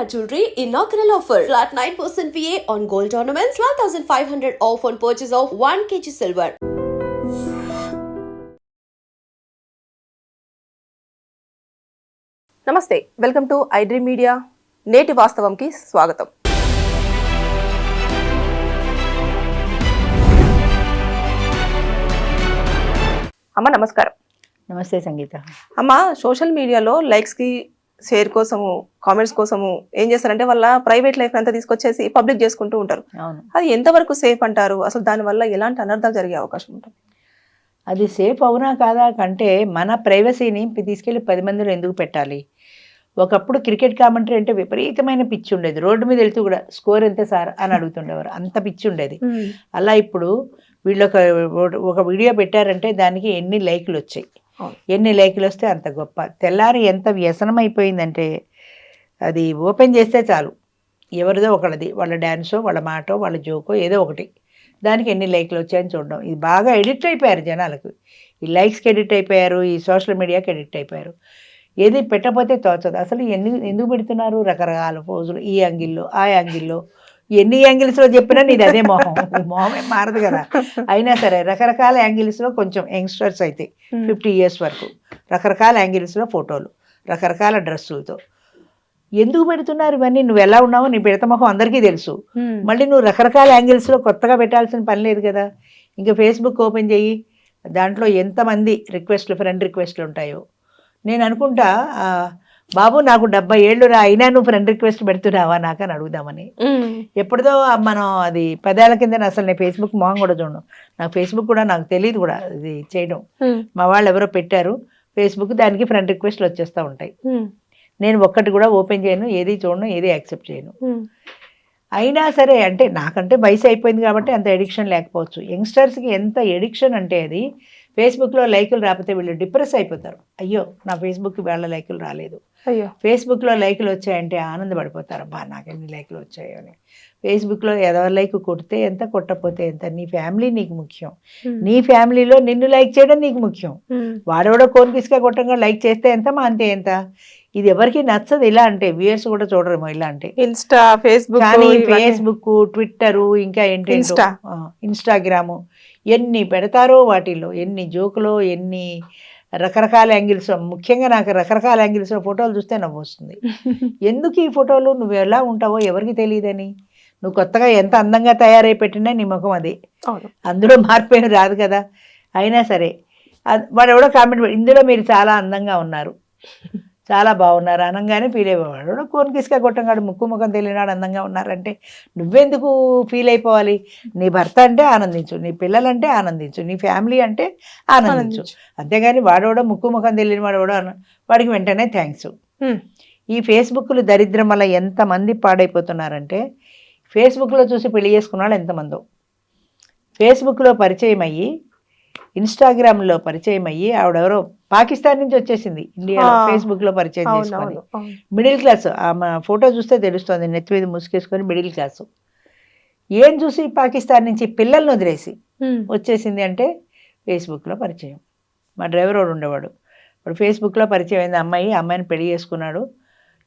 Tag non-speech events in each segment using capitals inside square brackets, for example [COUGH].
Shalimar Jewelry inaugural offer. Flat 9% VA on gold ornaments, 12,500 off on purchase of 1 kg silver. నమస్తే welcome to iDream media నేటి వాస్తవంకి స్వాగతం అమ్మ నమస్కారం నమస్తే సంగీత అమ్మ సోషల్ మీడియాలో లైక్స్కి షేర్ కోసము కామెంట్స్ కోసము ఏం చేస్తారంటే వాళ్ళ ప్రైవేట్ లైఫ్ అంతా తీసుకొచ్చేసి పబ్లిక్ చేసుకుంటూ ఉంటారు. అది ఎంతవరకు సేఫ్ అంటారు? అసలు దానివల్ల ఎలాంటి అనర్థాలు జరిగే అవకాశం ఉంటుంది? అది సేఫ్ అవునా కాదా కంటే మన ప్రైవసీని తీసుకెళ్ళి పది మందిలో ఎందుకు పెట్టాలి? ఒకప్పుడు క్రికెట్ కామెంటరీ అంటే విపరీతమైన పిచ్చి ఉండేది. రోడ్డు మీద వెళ్తూ కూడా స్కోర్ ఎంత సార్ అని అడుగుతుండేవారు. అంత పిచ్చి ఉండేది. అలా ఇప్పుడు వీళ్ళు ఒక ఒక వీడియో పెట్టారంటే దానికి ఎన్ని లైకులు వచ్చాయి. ఎన్ని లేఖలు వస్తే అంత గొప్ప. తెల్లారి ఎంత వ్యసనం అయిపోయిందంటే అది ఓపెన్ చేస్తే చాలు. ఎవరిదో ఒకళ్ళది వాళ్ళ డ్యాన్సో వాళ్ళ మాటో వాళ్ళ జోకో ఏదో ఒకటి. దానికి ఎన్ని లైక్లు వచ్చాయని చూడడం. ఇది బాగా ఎడిక్ట్ అయిపోయారు జనాలకు. ఈ లైక్స్కి ఎడిక్ట్ అయిపోయారు ఈ సోషల్ మీడియాకి ఎడిక్ట్ అయిపోయారు. ఏది పెట్టకపోతే తోచదు. అసలు ఎందుకు ఎందుకు పెడుతున్నారు? రకరకాల పోజులు. ఈ యాంగిల్లో ఆ యాంగిల్లో. ఎన్ని యాంగిల్స్లో చెప్పినా నీది అదే మొహం. మొహమే మారదు కదా. అయినా సరే రకరకాల యాంగిల్స్లో కొంచెం యంగ్స్టర్స్ అయితే ఫిఫ్టీ ఇయర్స్ వరకు రకరకాల యాంగిల్స్లో ఫోటోలు రకరకాల డ్రెస్సులతో. ఎందుకు పెడుతున్నారు ఇవన్నీ? నువ్వు ఎలా ఉన్నావో నీ పెడత మొహం అందరికీ తెలుసు. మళ్ళీ నువ్వు రకరకాల యాంగిల్స్లో కొత్తగా పెట్టాల్సిన పని లేదు కదా. ఇంకా ఫేస్బుక్ ఓపెన్ చెయ్యి. దాంట్లో ఎంతమంది రిక్వెస్ట్లు ఫ్రెండ్ రిక్వెస్ట్లు ఉంటాయో. నేను అనుకుంటా బాబు నాకు డెబ్బై ఏళ్ళు రా అయినా నువ్వు ఫ్రెండ్ రిక్వెస్ట్ పెడుతున్నావా నాకు అని అడుగుదామని. ఎప్పుడుదో మనం అది పదేళ్ళ కింద అసలు నేను ఫేస్బుక్ మొహం కూడా చూడను. నాకు ఫేస్బుక్ కూడా నాకు తెలియదు కూడా ఇది చేయడం. మా వాళ్ళు ఎవరో పెట్టారు. ఫేస్బుక్ దానికి ఫ్రెండ్ రిక్వెస్ట్లు వచ్చేస్తూ ఉంటాయి. నేను ఒక్కటి కూడా ఓపెన్ చేయను ఏది చూడను ఏది యాక్సెప్ట్ చేయను. అయినా సరే అంటే నాకంటే వయసు అయిపోయింది కాబట్టి అంత ఎడిక్షన్ లేకపోవచ్చు. యంగ్స్టర్స్కి ఎంత ఎడిక్షన్ అంటే అది ఫేస్బుక్లో లైకులు రాకపోతే వీళ్ళు డిప్రెస్ అయిపోతారు. అయ్యో నా ఫేస్బుక్ వాళ్ళ లైకులు రాలేదు. అయ్యో. ఫేస్బుక్లో లైకులు వచ్చాయంటే ఆనందపడిపోతారు. అబ్బా నాకు ఎన్ని లైకులు వచ్చాయో అని. ఫేస్బుక్లో ఎవరి లైక్ కొడితే ఎంత కొట్టకపోతే ఎంత? నీ ఫ్యామిలీ నీకు ముఖ్యం. నీ ఫ్యామిలీలో నిన్ను లైక్ చేయడం నీకు ముఖ్యం. వాడెవడో కోరికిస్గా కొట్టంగా లైక్ చేస్తే ఎంత మా అంతే ఎంత? ఇది ఎవరికి నచ్చదు. ఇలా అంటే వ్యూయర్స్ కూడా చూడరేమో ఇలా అంటే. ఇన్స్టా ఫేస్బుక్ కానీ ఫేస్బుక్ ట్విట్టర్ ఇంకా ఏంటి. ఇన్స్టాగ్రాము. ఎన్ని పెడతారో వాటిల్లో ఎన్ని జోకులో ఎన్ని రకరకాల యాంగిల్స్ ముఖ్యంగా నాకు రకరకాల యాంగిల్స్లో ఫోటోలు చూస్తే నవ్వు వస్తుంది [LAUGHS] ఎందుకు ఈ ఫోటోలు? నువ్వు ఎలా ఉంటావో ఎవరికి తెలియదని? నువ్వు కొత్తగా ఎంత అందంగా తయారై పెట్టినా నీ ముఖం అది. అందులో మార్పు రాదు కదా. అయినా సరే అద్- వాడు ఎవడో కామెంట్ ఇందులో మీరు చాలా అందంగా ఉన్నారు. [LAUGHS] చాలా బాగున్నారు. అనగానే ఫీల్ అయిపోవాడు ఎవడో కోనికిసుక కొట్టంగాడు ముక్కు ముఖం తెలియనాడు అందంగా ఉన్నారంటే నువ్వెందుకు ఫీల్ అయిపోవాలి? నీ భర్త అంటే ఆనందించు. నీ పిల్లలంటే ఆనందించు. నీ ఫ్యామిలీ అంటే ఆనందించు. అంతేగాని వాడోడో ముక్కు ముఖం తెలియని వాడోడో అన వాడికి వెంటనే థ్యాంక్స్. ఈ ఫేస్బుక్లు దరిద్రం వల్ల ఎంతమంది పాడైపోతున్నారంటే ఫేస్బుక్లో చూసి పెళ్ళి చేసుకున్న వాళ్ళు ఎంతమందో. ఫేస్బుక్లో పరిచయం అయ్యి ఇన్స్టాగ్రామ్లో పరిచయం అయ్యి ఆవిడెవరో పాకిస్తాన్ నుంచి వచ్చేసింది. ఇండియా. ఫేస్బుక్లో పరిచయం చేసుకొని. మిడిల్ క్లాస్ ఆమె ఫోటో చూస్తే తెలుస్తుంది నెత్తి మీద ముసుగేసుకొని మిడిల్ క్లాసు. ఏం చూసి పాకిస్తాన్ నుంచి పిల్లల్ని వదిలేసి. వచ్చేసింది అంటే ఫేస్బుక్లో పరిచయం. మా డ్రైవర్ వాడు ఉండేవాడు. ఇప్పుడు ఫేస్బుక్లో పరిచయం అయింది. అమ్మాయి అమ్మాయిని పెళ్ళి చేసుకున్నాడు.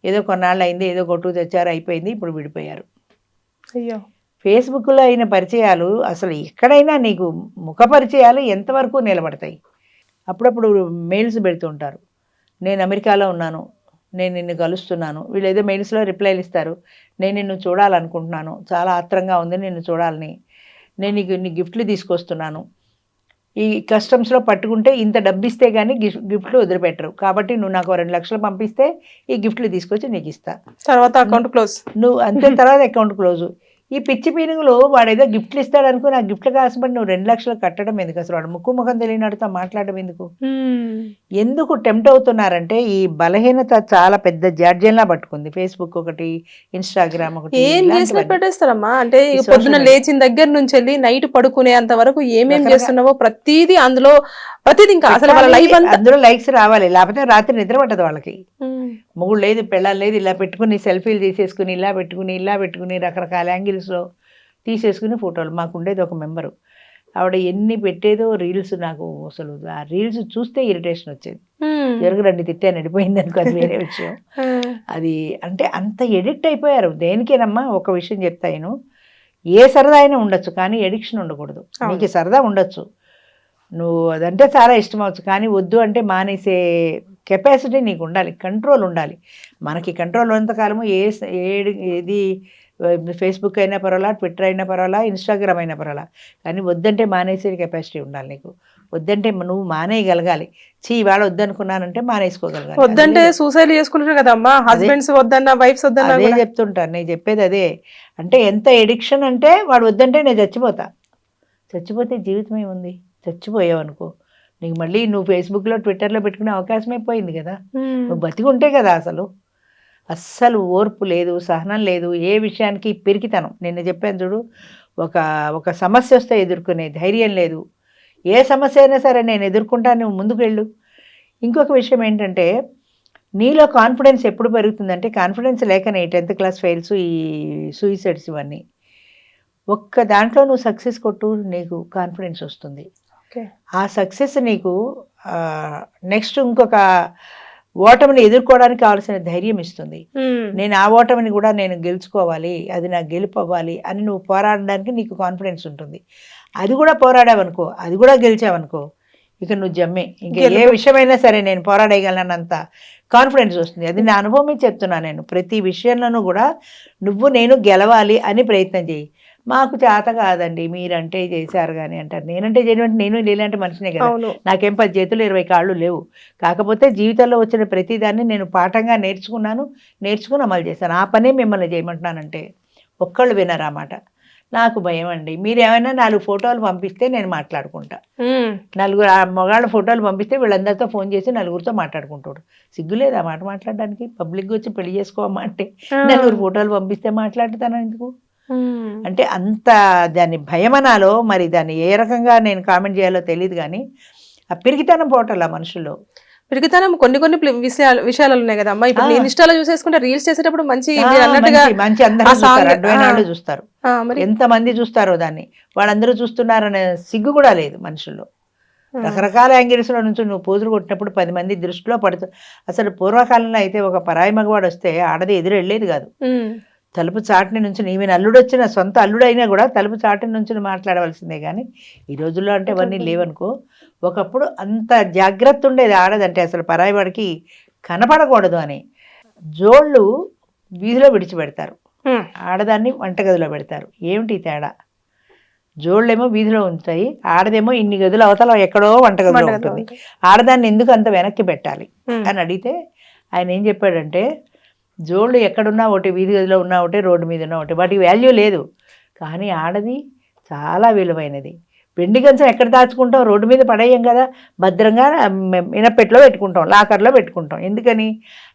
ఏదో కొన్నాళ్ళు అయింది ఏదో కొట్టుకు తెచ్చారు అయిపోయింది ఇప్పుడు విడిపోయారు. అయ్యో. ఫేస్బుక్లో అయిన పరిచయాలు అసలు ఎక్కడైనా నీకు ముఖ పరిచయాలు ఎంతవరకు నిలబడతాయి? అప్పుడప్పుడు మెయిల్స్ పెడుతుంటారు నేను అమెరికాలో ఉన్నాను. నేను నిన్ను కలుస్తున్నాను. వీళ్ళు ఏదో మెయిల్స్లో రిప్లైలు ఇస్తారు. నేను నిన్ను చూడాలనుకుంటున్నాను. చాలా ఆత్రంగా ఉంది నిన్ను చూడాలని. నేను నీకు ఇన్ని గిఫ్ట్లు తీసుకొస్తున్నాను. ఈ కస్టమ్స్లో పట్టుకుంటే ఇంత డబ్బు ఇస్తే కానీ గిఫ్ట్ గిఫ్ట్లు వదిలిపెట్టరు. కాబట్టి నువ్వు నాకు రెండు లక్షలు పంపిస్తే ఈ గిఫ్ట్లు తీసుకొచ్చి నీకు ఇస్తా. తర్వాత అకౌంట్ క్లోజ్. నువ్వు అంతే తర్వాత అకౌంట్ క్లోజ్. ఈ పిచ్చి పీనుగులు వాడు ఏదో గిఫ్ట్లు ఇస్తాడు అనుకో నా గిఫ్ట్లు కాసబడి నువ్వు రెండు లక్షలు కట్టడం ఎందుకు? అసలు వాడు ముక్కు ముఖం తెలియనడుతో మాట్లాడడం ఎందుకు? ఎందుకు టెంప్ట్ అవుతున్నారంటే ఈ బలహీనత చాలా పెద్ద జాడ్యంలా పట్టుకుంది. ఫేస్బుక్ ఒకటి ఇన్స్టాగ్రామ్ ఒకటి ఏం చేసినా. పెట్టేస్తారమ్మా. అంటే పొద్దున లేచిన దగ్గర నుంచి వెళ్ళి నైట్ పడుకునేంత వరకు ఏమేం చేస్తున్నావో ప్రతిదీ అందులో ప్రతిదీ ఇంకా అసలు వాళ్ళ లైఫ్ అంతా అందులో లైక్స్ రావాలి. లేకపోతే రాత్రి నిద్ర పట్టదు వాళ్ళకి. మొగుడు లేదు పెళ్ళాలి లేదు ఇలా పెట్టుకుని సెల్ఫీలు తీసేసుకుని ఇలా పెట్టుకుని ఇలా పెట్టుకుని రకరకాల యాంగిల్స్లో తీసేసుకుని ఫోటోలు. మాకు ఉండేది ఒక మెంబరు. ఆవిడ ఎన్ని పెట్టేదో రీల్స్ నాకు అసలు ఆ రీల్స్ చూస్తే ఇరిటేషన్ వచ్చేది. జరుగురండి తిట్టాను వెళ్ళిపోయింది అనుకో అది వేరే విషయం. [LAUGHS] అది అంటే అంత ఎడిక్ట్ అయిపోయారు. దేనికేనమ్మా ఒక విషయం చెప్తాను ఏ సరదా అయినా ఉండొచ్చు కానీ ఎడిక్షన్ ఉండకూడదు. నీకు సరదా ఉండొచ్చు. నువ్వు అదంటే చాలా ఇష్టం అవచ్చు కానీ వద్దు అంటే మానేసే కెపాసిటీ నీకు ఉండాలి కంట్రోల్ ఉండాలి. మనకి కంట్రోల్ ఉన్నంతకాలము ఏ స- ఏది ఏది ఫేస్బుక్ అయినా పర్వాలా ట్విట్టర్ అయినా పర్వాలా ఇన్స్టాగ్రామ్ అయినా పర్వాలా. కానీ వద్దంటే మానేసే కెపాసిటీ ఉండాలి నీకు. వద్దంటే నువ్వు మానేయగలగాలి. చీ ఇవాళ వద్దనుకున్నానంటే మానేసుకోగలగాలి. వద్దంటే సూసైడ్ చేసుకుంటారు కదమ్మా. హస్బెండ్స్ వద్దన్నా వైఫ్స్ వద్దన్నా అదే. చెప్తుంటాను నేను చెప్పేది అదే. అంటే ఎంత ఎడిక్షన్ అంటే వాడు వద్దంటే నేను చచ్చిపోతా. చచ్చిపోతే జీవితం ఏముంది? చచ్చిపోయావు అనుకో నీకు మళ్ళీ నువ్వు ఫేస్బుక్లో ట్విట్టర్లో పెట్టుకునే అవకాశమే పోయింది కదా. నువ్వు బతికి ఉంటే కదా అసలు. అస్సలు ఓర్పు లేదు సహనం లేదు ఏ విషయానికి పిరికితనం. నిన్న చెప్పాను చూడు ఒక ఒక సమస్య వస్తే ఎదుర్కొనే ధైర్యం లేదు. ఏ సమస్య అయినా సరే నేను ఎదుర్కొంటాను నువ్వు ముందుకు వెళ్ళు ఇంకొక విషయం ఏంటంటే నీలో కాన్ఫిడెన్స్ ఎప్పుడు పెరుగుతుందంటే కాన్ఫిడెన్స్ లేకనే టెన్త్ క్లాస్ ఫెయిల్స్ ఈ సూయిసైడ్స్ ఇవన్నీ. ఒక్క దాంట్లో నువ్వు సక్సెస్ కొట్టు నీకు కాన్ఫిడెన్స్ వస్తుంది. ఆ సక్సెస్ నీకు నెక్స్ట్ ఇంకొక ఓటమిని ఎదుర్కోవడానికి కావాల్సిన ధైర్యం ఇస్తుంది. నేను ఆ ఓటమిని కూడా నేను గెలుచుకోవాలి అది నాకు గెలుపు అవ్వాలి అని నువ్వు పోరాడడానికి నీకు కాన్ఫిడెన్స్ ఉంటుంది. అది కూడా పోరాడావనుకో అది కూడా గెలిచావనుకో ఇక నువ్వు జమ్మే. ఇంకా ఏ. విషయమైనా సరే నేను పోరాడగలనంత కాన్ఫిడెన్స్ వస్తుంది. అది నా అనుభవమే చెప్తున్నా నేను. ప్రతి విషయంలోనూ కూడా నువ్వు నేను గెలవాలి అని ప్రయత్నం చేయి. మాకు చేత కాదండి మీరంటే చేశారు కానీ అంటారు. నేనంటే చేయడం నేను ఇలాంటి మనిషినే కదా. నాకేం పది చేతులు ఇరవై కాళ్ళు లేవు. కాకపోతే జీవితంలో వచ్చిన ప్రతిదాన్ని నేను పాఠంగా నేర్చుకున్నాను నేర్చుకుని అమలు చేశాను. ఆ పనే మిమ్మల్ని చేయమంటున్నానంటే ఒక్కళ్ళు వినరు మాట నాకు భయం అండి. మీరు ఏమైనా నాలుగు ఫోటోలు పంపిస్తే నేను మాట్లాడుకుంటా. నలుగురు ఆ మగాళ్ళ ఫోటోలు పంపిస్తే వీళ్ళందరితో ఫోన్ చేసి నలుగురితో మాట్లాడుకుంటాడు. సిగ్గులేదు ఆ మాట మాట్లాడడానికి? పబ్లిక్ వచ్చి పెళ్ళి చేసుకోమా అంటే. నలుగురు ఫోటోలు పంపిస్తే మాట్లాడుతాను ఎందుకు. అంటే అంత దాన్ని భయమనాలో మరి దాన్ని ఏ రకంగా నేను కామెంట్ చేయాలో తెలియదు కానీ ఆ పిరికితనం పోవటం మనుషుల్లో పిరికితనం కొన్ని కొన్ని విషయాలు విషయాలు ఉన్నాయి కదమ్మా ఇప్పుడు. నేను ఇన్స్టాలో చూసేసుకుంటే రీల్స్ చేసేటప్పుడు మంచి అన్నట్టుగా మంచి- అందరూ చూస్తారు ఆ. వాళ్ళు చూస్తారు దాన్ని వాళ్ళందరూ చూస్తున్నారనే సిగ్గు కూడా లేదు మనుషుల్లో. రకరకాల యాంగిల్స్లో నుంచి నువ్వు పోజులు కొట్టినప్పుడు పది మంది దృష్టిలో పడుతూ అసలు పూర్వకాలంలో అయితే ఒక పరాయి మగవాడు వస్తే ఆడది ఎదురు వెళ్ళేది కాదు. తలుపు చాటుని నుంచి నీవి అల్లుడు వచ్చిన సొంత అల్లుడు అయినా కూడా తలుపు చాటుని నుంచి మాట్లాడవలసిందే కానీ ఈ రోజుల్లో అంటే ఇవన్నీ లేవనుకో ఒకప్పుడు అంత జాగ్రత్త ఉండేది ఆడదంటే అసలు పరాయి వాడికి కనపడకూడదు అని. జోళ్ళు వీధిలో విడిచిపెడతారు. ఆడదాన్ని వంటగదిలో పెడతారు. ఏమిటి తేడా? జోళ్ళేమో వీధిలో ఉంటాయి ఆడదేమో ఇన్ని గదులు అవతల ఎక్కడో వంటగదిలో ఉంటుంది. ఆడదాన్ని ఎందుకు అంత వెనక్కి పెట్టాలి. అని అడిగితే ఆయన ఏం చెప్పాడంటే జోళ్ళు ఎక్కడున్నా ఒకటి వీధి గదిలో ఉన్నా ఒకటి రోడ్డు మీద ఉన్నా ఒకటి వాటికి వాల్యూ లేదు. కానీ ఆడది చాలా విలువైనది. వెండి గంచం ఎక్కడ దాచుకుంటాం? రోడ్డు మీద పడేయం కదా. భద్రంగా మినపెట్లో పెట్టుకుంటాం లాకర్లో పెట్టుకుంటాం. ఎందుకని?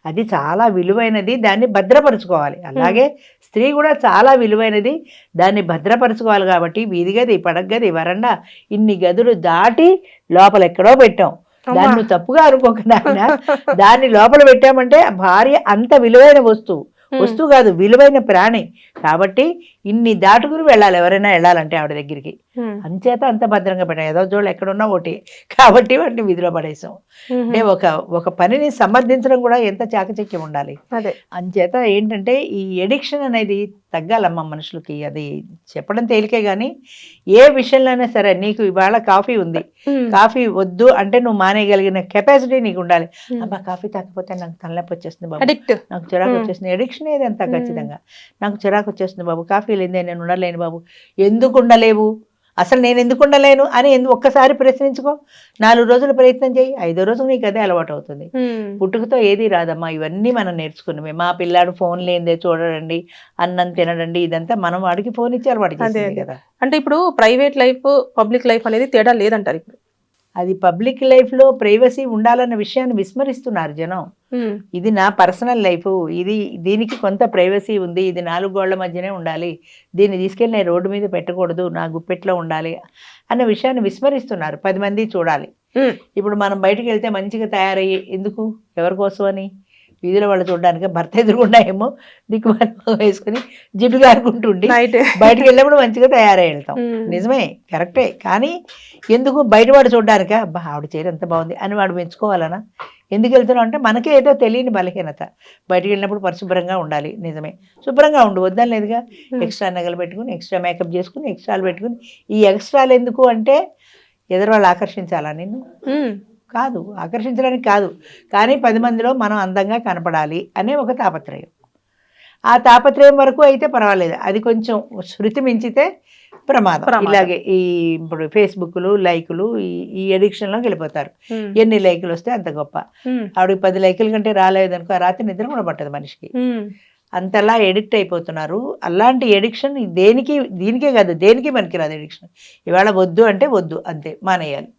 అది చాలా విలువైనది దాన్ని భద్రపరుచుకోవాలి. అలాగే స్త్రీ కూడా చాలా విలువైనది దాన్ని భద్రపరచుకోవాలి కాబట్టి వీధి గది పడగది వరండా ఇన్ని గదులు దాటి లోపల ఎక్కడో పెట్టాం. దాన్ని. నువ్వు తప్పుగా అనుకోక నాయన దాన్ని లోపల పెట్టామంటే భార్య అంత విలువైన వస్తువు. వస్తువు కాదు విలువైన ప్రాణి కాబట్టి ఇన్ని దాటుకుని వెళ్ళాలి. ఎవరైనా వెళ్ళాలంటే ఆవిడ దగ్గరికి. అంచేత అంత భద్రంగా పెట్టాం. ఏదో జోళ్ళు ఎక్కడున్నా ఒకటి. కాబట్టి వాటిని విధిలో పడేసాం. అంటే ఒక ఒక పనిని సమర్థించడం కూడా ఎంత చాకచక్యం ఉండాలి. అదే. అంచేత ఏంటంటే ఈ ఎడిక్షన్ అనేది తగ్గాలమ్మ మనుషులకి. అది చెప్పడం తేలికే కానీ ఏ విషయంలోనే సరే నీకు ఇవాళ కాఫీ ఉంది. కాఫీ వద్దు అంటే నువ్వు మానేయగలిగిన కెపాసిటీ నీకు ఉండాలి. అబ్బా కాఫీ తాకపోతే నాకు తలనొప్పి వచ్చేస్తుంది బాబు. నాకు చిరాకు మ్మ్. వచ్చేస్తుంది. ఎడిక్షన్ ఏదంతా మ్మ్. ఖచ్చితంగా? నాకు చిరాకు వచ్చేస్తుంది బాబు. కాఫీ లేదే నేను ఉండలేను బాబు. ఎందుకు ఉండలేవు? అసలు నేను ఎందుకు ఉండలేను అని ఎందు ఒక్కసారి ప్రశ్నించుకో. నాలుగు రోజులు ప్రయత్నం చేయి ఐదో రోజు నీకు అదే అలవాటు అవుతుంది. పుట్టుకతో ఏది రాదమ్మా ఇవన్నీ మనం నేర్చుకున్నవి మా పిల్లాడు ఫోన్ లేదే చూడడండి అన్నం తినడండి ఇదంతా మనం వాడికి ఫోన్ ఇచ్చి అలవాటు. కదా. అంటే ఇప్పుడు ప్రైవేట్ లైఫ్ పబ్లిక్ లైఫ్ అనేది తేడా లేదంటారు ఇప్పుడు. అది పబ్లిక్ లైఫ్లో ప్రైవసీ ఉండాలన్న విషయాన్ని విస్మరిస్తున్నారు జనం. ఇది నా పర్సనల్ లైఫ్ ఇది దీనికి కొంత ప్రైవసీ ఉంది ఇది నాలుగు గోళ్ళ మధ్యనే ఉండాలి దీన్ని తీసుకెళ్ళి నేను రోడ్డు మీద పెట్టకూడదు నా గుప్పెట్లో ఉండాలి అన్న విషయాన్ని విస్మరిస్తున్నారు. పది మంది చూడాలి. ఇప్పుడు మనం బయటికి వెళ్తే మంచిగా తయారయ్యి ఎందుకు? ఎవరి కోసం అని వీధిలో వాళ్ళు చూడడానికి భర్త ఎదురుకుండా ఏమో దిక్కు వేసుకుని జిడ్డు గారుకుంటుండి నైట్ బయటకు వెళ్ళినప్పుడు మంచిగా తయారై వెళ్తాం నిజమే కరెక్టే. కానీ ఎందుకు బయట వాడు చూడడానికా? అబ్బా ఆవిడ చీర ఎంత బాగుంది అని వాడు మెచ్చుకోవాలనా? ఎందుకు వెళ్తున్నాం అంటే మనకే ఏదో తెలియని బలహీనత. బయటికి వెళ్ళినప్పుడు పరిశుభ్రంగా ఉండాలి నిజమే. శుభ్రంగా ఉండు వద్దని లేదుగా. ఎక్స్ట్రా నగలు పెట్టుకుని ఎక్స్ట్రా మేకప్ చేసుకుని ఎక్స్ట్రాలు పెట్టుకుని ఈ ఎక్స్ట్రాలు ఎందుకు అంటే ఎదురు వాళ్ళు ఆకర్షించాలా నిన్ను? కాదు ఆకర్షించడానికి కాదు. కానీ పది మందిలో మనం అందంగా కనపడాలి అనే ఒక తాపత్రయం. ఆ తాపత్రయం వరకు అయితే పర్వాలేదు. అది కొంచెం శృతి మించితే ప్రమాదం. ఇలాగే ఈ ఇప్పుడు ఫేస్బుక్లు లైకులు ఈ ఈ ఎడిక్షన్లోకి వెళ్ళిపోతారు. ఎన్ని లైకులు వస్తే అంత గొప్ప. ఆవిడకి పది లైకుల కంటే రాలేదనుకో ఆ రాత్రి నిద్ర కూడా పట్టదు మనిషికి. అంతలా ఎడిక్ట్ అయిపోతున్నారు. అలాంటి ఎడిక్షన్ దేనికి దీనికే కాదు దేనికి పనికిరాదు ఎడిక్షన్. ఇవాళ వద్దు అంటే వద్దు అంతే మానేయాలి.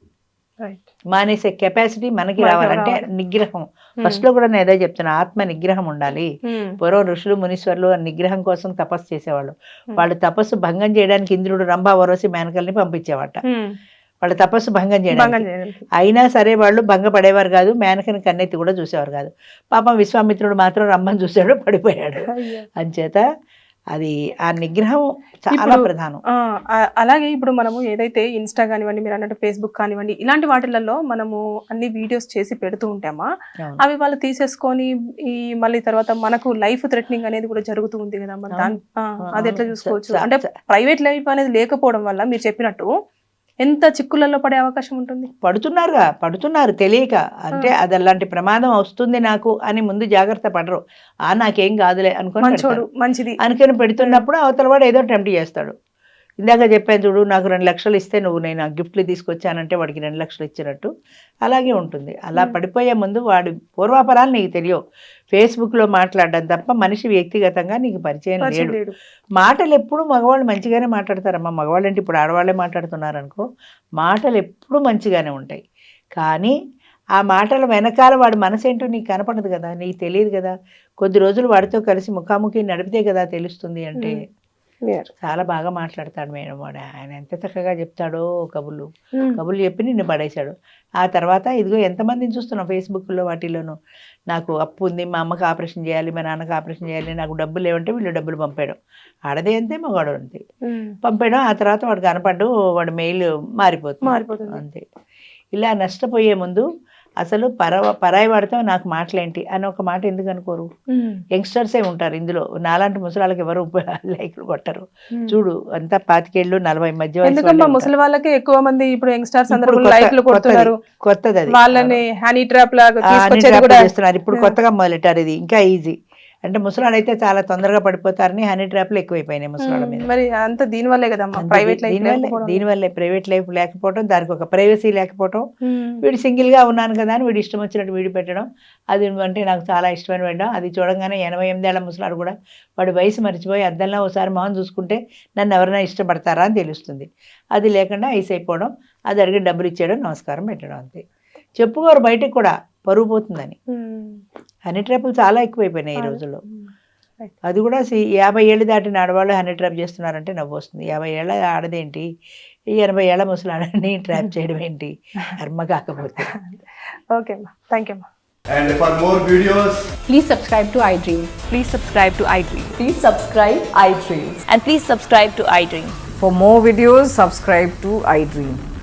మానేసే కెపాసిటీ మనకి రావాలంటే రావాలి. నిగ్రహం. ఫస్ట్లో కూడా నేను ఏదో చెప్తున్నా ఆత్మ నిగ్రహం ఉండాలి. పూర్వం ఋషులు మునీశ్వరులు నిగ్రహం కోసం తపస్సు చేసేవాళ్ళు. వాళ్ళు తపస్సు భంగం చేయడానికి ఇంద్రుడు రంభా వరోసి మేనకల్ని పంపించేవాట. వాళ్ళ తపస్సు భంగం చేయడానికి. అయినా సరే వాళ్ళు భంగపడేవారు కాదు మేనకని కన్నెత్తి కూడా చూసేవారు కాదు. పాపం విశ్వామిత్రుడు మాత్రం రమ్మని చూశాడు పడిపోయాడు. అంచేత అది ఆ నిగ్రహం చాలా ప్రధానం అలాగే ఇప్పుడు మనము ఏదైతే ఇన్స్టా కానివ్వండి మీరు అన్నట్టు ఫేస్బుక్ కానివ్వండి ఇలాంటి వాటిలలో మనము అన్ని వీడియోస్ చేసి పెడుతూ ఉంటామా. అవి వాళ్ళు తీసేసుకొని ఈ మళ్ళీ తర్వాత మనకు లైఫ్ థ్రెటనింగ్ అనేది కూడా జరుగుతూ ఉంది కదా మరి దాని అది ఎట్లా. చూసుకోవచ్చు అంటే ప్రైవేట్ లైఫ్ అనేది లేకపోవడం వల్ల మీరు చెప్పినట్టు ఎంత చిక్కులలో పడే అవకాశం ఉంటుంది? పడుతున్నారుగా పడుతున్నారు తెలియక. అంటే అది అలాంటి ప్రమాదం వస్తుంది నాకు అని ముందు జాగ్రత్త పడరు. ఆ నాకేం కాదులే అనుకొని. మంచిది. అనుకుని పెడుతున్నప్పుడు అవతల వాడు ఏదో టెంప్ట్ చేస్తాడు. ఇందాక చెప్పాను చూడు నాకు రెండు లక్షలు ఇస్తే నువ్వు నేను గిఫ్ట్లు తీసుకొచ్చానంటే వాడికి రెండు లక్షలు ఇచ్చినట్టు. అలాగే ఉంటుంది. అలా. పడిపోయే ముందు వాడి పూర్వాపరాలు నీకు తెలియవు. ఫేస్బుక్లో మాట్లాడడం తప్ప మనిషి వ్యక్తిగతంగా నీకు పరిచయం లేడు. మాటలు ఎప్పుడు మగవాళ్ళు మంచిగానే మాట్లాడతారమ్మా. మగవాళ్ళు అంటే ఇప్పుడు ఆడవాళ్ళే మాట్లాడుతున్నారు అనుకో మాటలు ఎప్పుడు మంచిగానే ఉంటాయి. కానీ ఆ మాటల వెనకాల వాడి మనసు ఏంటో నీకు కనపడదు కదా నీకు తెలియదు కదా. కొద్ది రోజులు వాడితో కలిసి ముఖాముఖి నడిపితే కదా తెలుస్తుంది అంటే. చాలా బాగా మాట్లాడతాడు మేడం వాడు. ఆయన ఎంత చక్కగా చెప్తాడో కబుర్లు. కబుర్లు చెప్పి నిన్ను పడేశాడు. ఆ తర్వాత ఇదిగో ఎంతమందిని చూస్తున్నాం ఫేస్బుక్లో వాటిలోనూ నాకు అప్పు ఉంది మా అమ్మకి ఆపరేషన్ చేయాలి మా నాన్నకి ఆపరేషన్ చేయాలి నాకు డబ్బులు లేవంటే వీళ్ళు డబ్బులు పంపాడు. ఆడదే అంతే మగాడు అంతే. పంపాడు ఆ తర్వాత వాడు కనపడ్డు వాడు మెయిల్ మారిపోతుంది. మారిపోతుంది. అంతే. ఇలా నష్టపోయే ముందు అసలు పరవ పరాయి వాడితో నాకు మాటలేంటి? అని ఒక మాట ఎందుకు అనుకోరు. యంగ్స్టర్సే ఉంటారు ఇందులో. నాలాంటి ముసలాళ్ళకి ఎవరు [LAUGHS] లైక్లు కొట్టరు. చూడు అంతా పాతికేళ్ళు నలభై మధ్య ముసలి వాళ్ళకి ఎక్కువ మంది ఇప్పుడు యంగ్స్టర్స్ అందరూ కొడుతున్నారు. కొత్తది, అది. వాళ్ళని హనీ ట్రాప్ లాగా చేస్తున్నారు. ఇప్పుడు. కొత్తగా మొదలెట్టారు ఇది. ఇంకా ఈజీ. అంటే ముసలాడు అయితే చాలా తొందరగా పడిపోతారని హనీ ట్రాప్లు ఎక్కువైపోయినాయి ముసలాళ్ళ మీద. మరి అంత దీని వల్లే కదమ్మా ప్రైవేట్ లైఫ్ దీనివల్లే దీనివల్లే ప్రైవేట్ లైఫ్ లేకపోవడం దానికి ఒక ప్రైవసీ లేకపోవడం. వీడు సింగిల్గా ఉన్నాను కదా అని వీడు ఇష్టం వచ్చినట్టు వీడి పెట్టడం. అది అంటే నాకు చాలా ఇష్టమైన పెట్టడం అది చూడంగానే ఎనభై ఎనిమిదేళ్ళ ముసలాడు కూడా వాడి వయసు మర్చిపోయి అద్దంలో ఒకసారి మొహం చూసుకుంటే నన్ను ఎవరైనా ఇష్టపడతారా అని తెలుస్తుంది. అది లేకుండా ఐస్ అయిపోవడం అది అడిగి డబ్బులు ఇచ్చేయడం నమస్కారం పెట్టడం అంతే. చెప్పుకోరు బయటకు కూడా పరుగు పోతుందని హనీ ట్రాపులు చాలా ఎక్కువైపోయినాయి ఈ. రోజుల్లో. అది కూడా యాభై ఏళ్ళు దాటిన ఆడవాళ్ళు హనీ ట్రాప్ చేస్తున్నారంటే నవ్వు వస్తుంది యాభై ఏళ్ళ ఆడదేంటి ఈ ఎనభై ఏళ్ళ ముసలాడని ట్రాప్ చేయడం ఏంటి కర్మ కాకపోతే ఓకే అమ్మా థ్యాంక్ యూ అమ్మా And for more videos, Please subscribe to iDream. Please subscribe to iDream. Please subscribe iDreams. And please subscribe to iDream. For more videos, subscribe to iDream.